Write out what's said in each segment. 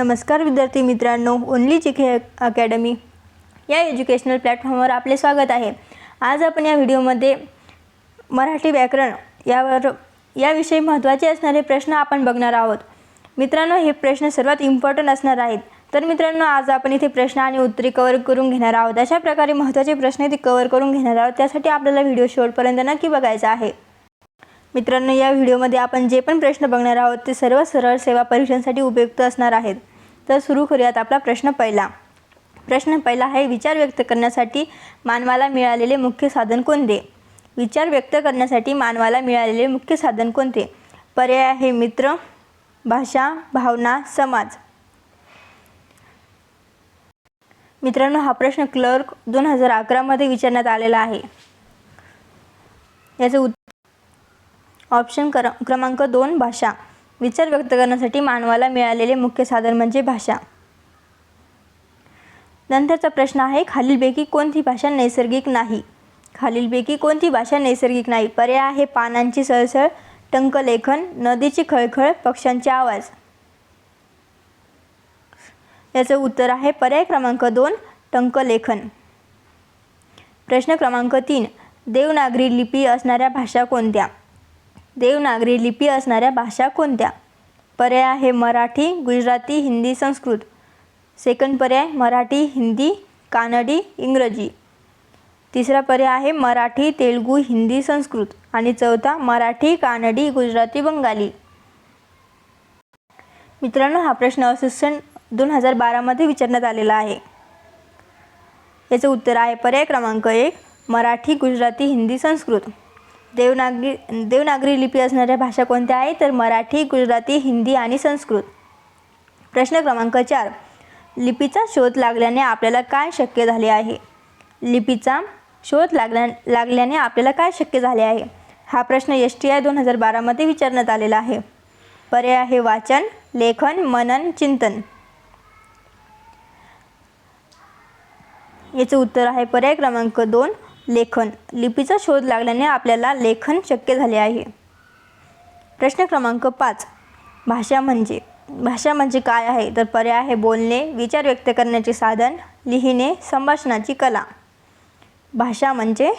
नमस्कार विद्यार्थी मित्रांनो ओनली चिखे अकॅडमी या एज्युकेशनल प्लॅटफॉर्मवर आपले स्वागत आहे. आज आपण या व्हिडिओमध्ये मराठी व्याकरण यावर याविषयी महत्त्वाचे असणारे प्रश्न आपण बघणार आहोत. मित्रांनो हे प्रश्न सर्वात इम्पॉर्टंट असणार आहेत. तर मित्रांनो आज आपण इथे प्रश्न आणि उत्तरे कवर करून घेणार आहोत. अशा प्रकारे महत्त्वाचे प्रश्न ते कवर करून घेणार आहोत. त्यासाठी आपल्याला व्हिडिओ शेवटपर्यंत नक्की बघायचा आहे. मित्रांनो या व्हिडिओमध्ये आपण जे पण प्रश्न बघणार आहोत ते सर्व सरळ सेवा परीक्षांसाठी उपयुक्त असणार आहेत. तर सुरू करूयात आपला प्रश्न पहिला. प्रश्न पहिला आहे विचार व्यक्त करण्यासाठी मानवाला मिळालेले मुख्य साधन कोणते? विचार व्यक्त करण्यासाठी मानवाला मिळालेले मुख्य साधन कोणते? पर्याय आहे मित्र भाषा भावना समाज. मित्रांनो हा प्रश्न क्लर्क दोन हजार अकरामध्ये विचारण्यात आलेला आहे. याचं उत्तर ऑप्शन क्र क्रमांक दोन भाषा. विचार व्यक्त करण्यासाठी मानवाला मिळालेले मुख्य साधन म्हणजे भाषा. नंतरचा प्रश्न आहे खालीलपैकी कोणती भाषा नैसर्गिक नाही? खालीलपैकी कोणती भाषा नैसर्गिक नाही? पर्याय आहे पानांची सळसळ टंकलेखन नदीची खळखळ पक्ष्यांचे आवाज. याचं उत्तर आहे पर्याय क्रमांक दोन टंकलेखन. प्रश्न क्रमांक तीन देवनागरी लिपी असणाऱ्या भाषा कोणत्या? देवनागरी लिपी असणाऱ्या भाषा कोणत्या? पर्याय आहे मराठी गुजराती हिंदी संस्कृत. सेकंड पर्याय मराठी हिंदी कानडी इंग्रजी. तिसरा पर्याय आहे मराठी तेलुगू हिंदी संस्कृत. आणि चौथा मराठी कानडी गुजराती बंगाली. मित्रांनो हा प्रश्न असिस्टंट दोन हजार बारामध्ये विचारण्यात आलेला आहे. याचं उत्तर आहे पर्याय क्रमांक एक मराठी गुजराती हिंदी संस्कृत. देवनागरी देवनागरी लिपी असणाऱ्या भाषा कोणत्या आहेत? तर मराठी गुजराती हिंदी आणि संस्कृत. प्रश्न क्रमांक चार. लिपीचा शोध लागल्याने आपल्याला काय शक्य झाले आहे? लिपीचा शोध लागल्या लागल्याने आपल्याला काय शक्य झाले आहे? हा प्रश्न एस टी आय दोन हजार बारामध्ये विचारण्यात आलेला आहे. पर्याय आहे वाचन लेखन मनन चिंतन. याचं उत्तर आहे पर्याय क्रमांक दोन. लेखन. लिपीचा शोध लागल्याने आपल्याला लेखन शक्य झाले आहे. प्रश्न क्रमांक पाच. भाषा म्हणजे भाषा म्हणजे काय आहे? तर पर्याय आहे बोलणे विचार व्यक्त करण्याचे साधन लिहिणे संभाषणाची कला. भाषा म्हणजे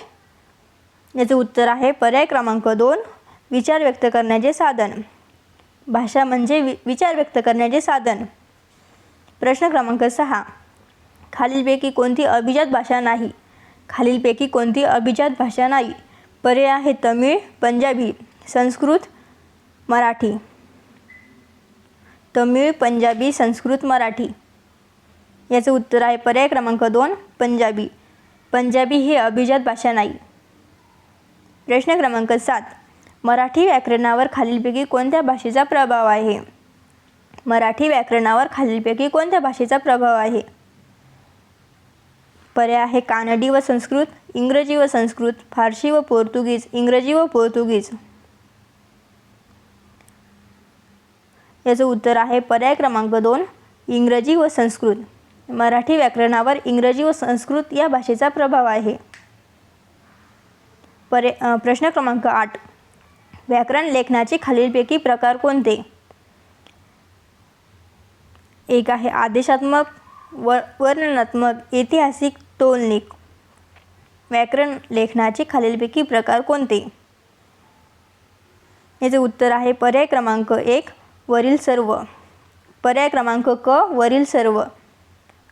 याचं उत्तर आहे पर्याय क्रमांक दोन विचार व्यक्त करण्याचे साधन. भाषा म्हणजे वि विचार व्यक्त करण्याचे साधन. प्रश्न क्रमांक सहा. खालीलपैकी कोणती अभिजात भाषा नाही? खालीलपैकी कोणती अभिजात भाषा नाही? पर्याय आहे तमिळ पंजाबी संस्कृत मराठी. तमिळ पंजाबी संस्कृत मराठी. याचं उत्तर आहे पर्याय क्रमांक दोन पंजाबी. पंजाबी ही अभिजात भाषा नाही. प्रश्न क्रमांक सात. मराठी व्याकरणावर खालीलपैकी कोणत्या भाषेचा प्रभाव आहे? मराठी व्याकरणावर खालीलपैकी कोणत्या भाषेचा प्रभाव आहे? पर्याय आहे कानडी व संस्कृत इंग्रजी व संस्कृत फारशी व पोर्तुगीज इंग्रजी व पोर्तुगीज. याचं उत्तर आहे पर्याय क्रमांक दोन इंग्रजी व संस्कृत. मराठी व्याकरणावर इंग्रजी व संस्कृत या भाषेचा प्रभाव आहे. पर्या प्रश्न क्रमांक आठ. व्याकरण लेखनाचे खालीलपैकी प्रकार कोणते? एक आहे आदेशात्मक व वर्णनात्मक ऐतिहासिक तोलनिक व्याकरण लेखनाचे खालीलपैकी प्रकार कोणते? याचे उत्तर आहे पर्याय क्रमांक एक वरील सर्व. पर्याय क्रमांक क वरील सर्व.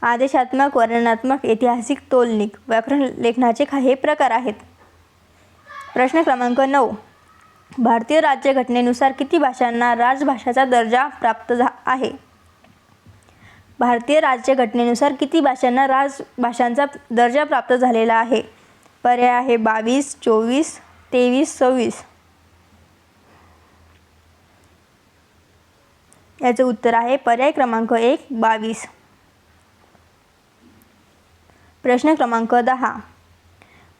आदेशात्मक वर्णनात्मक ऐतिहासिक तोलनिक व्याकरण लेखनाचे खा हे प्रकार आहेत. प्रश्न क्रमांक नऊ. भारतीय राज्यघटनेनुसार किती भाषांना राजभाषाचा दर्जा प्राप्त झा आहे? भारतीय राज्यघटनेनुसार किती भाषांना राजभाषांचा दर्जा प्राप्त झालेला आहे? पर्याय आहे बावीस चोवीस तेवीस सव्वीस. याचं उत्तर आहे पर्याय क्रमांक एक बावीस. प्रश्न क्रमांक दहा.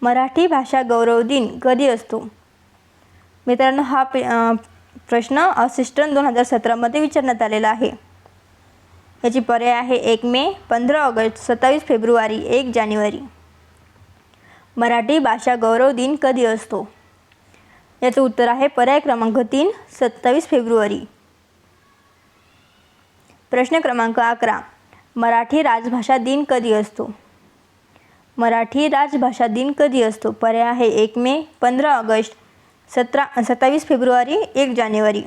मराठी भाषा गौरव दिन कधी असतो? मित्रांनो हा प्रश्न असिस्टंट दोन हजार सतरामध्ये विचारण्यात आलेला आहे. याची पर्याय आहे एक मे पंधरा ऑगस्ट सत्तावीस फेब्रुवारी एक जानेवारी. मराठी भाषा गौरव दिन कधी असतो? याचं उत्तर आहे पर्याय क्रमांक तीन सत्तावीस फेब्रुवारी. प्रश्न क्रमांक अकरा मराठी राजभाषा दिन कधी असतो? मराठी राजभाषा दिन कधी असतो? पर्याय आहे एक मे पंधरा ऑगस्ट सतरा सत्तावीस फेब्रुवारी एक जानेवारी.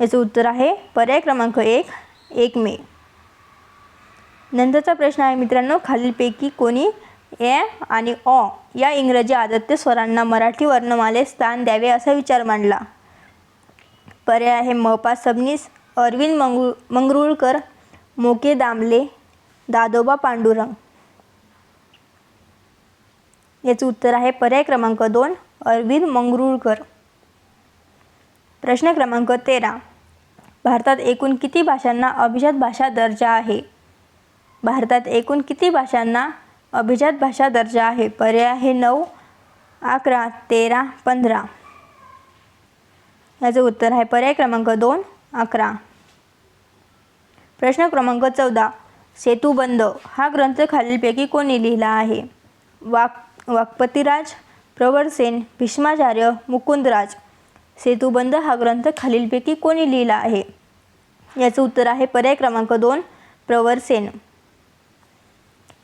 याचं उत्तर आहे पर्याय क्रमांक एक एक मे. नंतरचा प्रश्न आहे मित्रांनो खालीलपैकी कोणी ए आणि ऑ या इंग्रजी आदत्य स्वरांना मराठी वर्णमालेत स्थान द्यावे असा विचार मांडला? पर्याय आहे महपा सबनीस अरविंद मंगरू मंगरुळकर मोके दामले दादोबा पांडुरंग. याचं उत्तर आहे पर्याय क्रमांक दोन अरविंद मंगरुळकर. प्रश्न क्रमांक तेरा. भारतात एकूण किती भाषांना अभिजात भाषा दर्जा आहे? भारतात एकूण किती भाषांना अभिजात भाषा दर्जा आहे? पर्याय आहे नऊ अकरा तेरा पंधरा. याचं उत्तर आहे पर्याय क्रमांक दोन अकरा. प्रश्न क्रमांक चौदा. सेतुबंद हा ग्रंथ खालीलपैकी कोणी लिहिला आहे? वाक वाक्पतीराज प्रवरसेन भीष्माचार्य मुकुंदराज. सेतुबंध हा ग्रंथ खालीलपैकी कोणी लिहिला आहे? याचं उत्तर आहे पर्याय क्रमांक दोन प्रवरसेन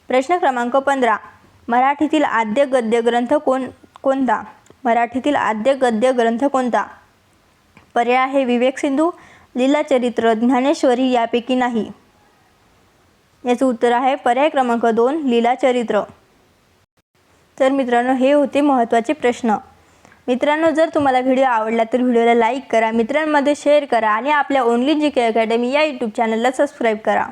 प्रश्न क्रमांक पंधरा मराठीतील आद्य गद्य ग्रंथ कोण कोणता? मराठीतील आद्य गद्य ग्रंथ कोणता? पर्याय आहे विवेक सिंधू लीलाचरित्र ज्ञानेश्वरी यापैकी नाही. याचं उत्तर आहे पर्याय क्रमांक दोन लीलाचरित्र तर मित्रांनो हे होते महत्त्वाचे प्रश्न. मित्रांनो जर तुम्हाला व्हिडिओ आवडला तर व्हिडिओला लाईक करा मित्रांमध्ये शेअर करा आणि आपल्या ओनली जी के अकॅडमी या यूट्यूब चॅनलला सबस्क्राईब करा.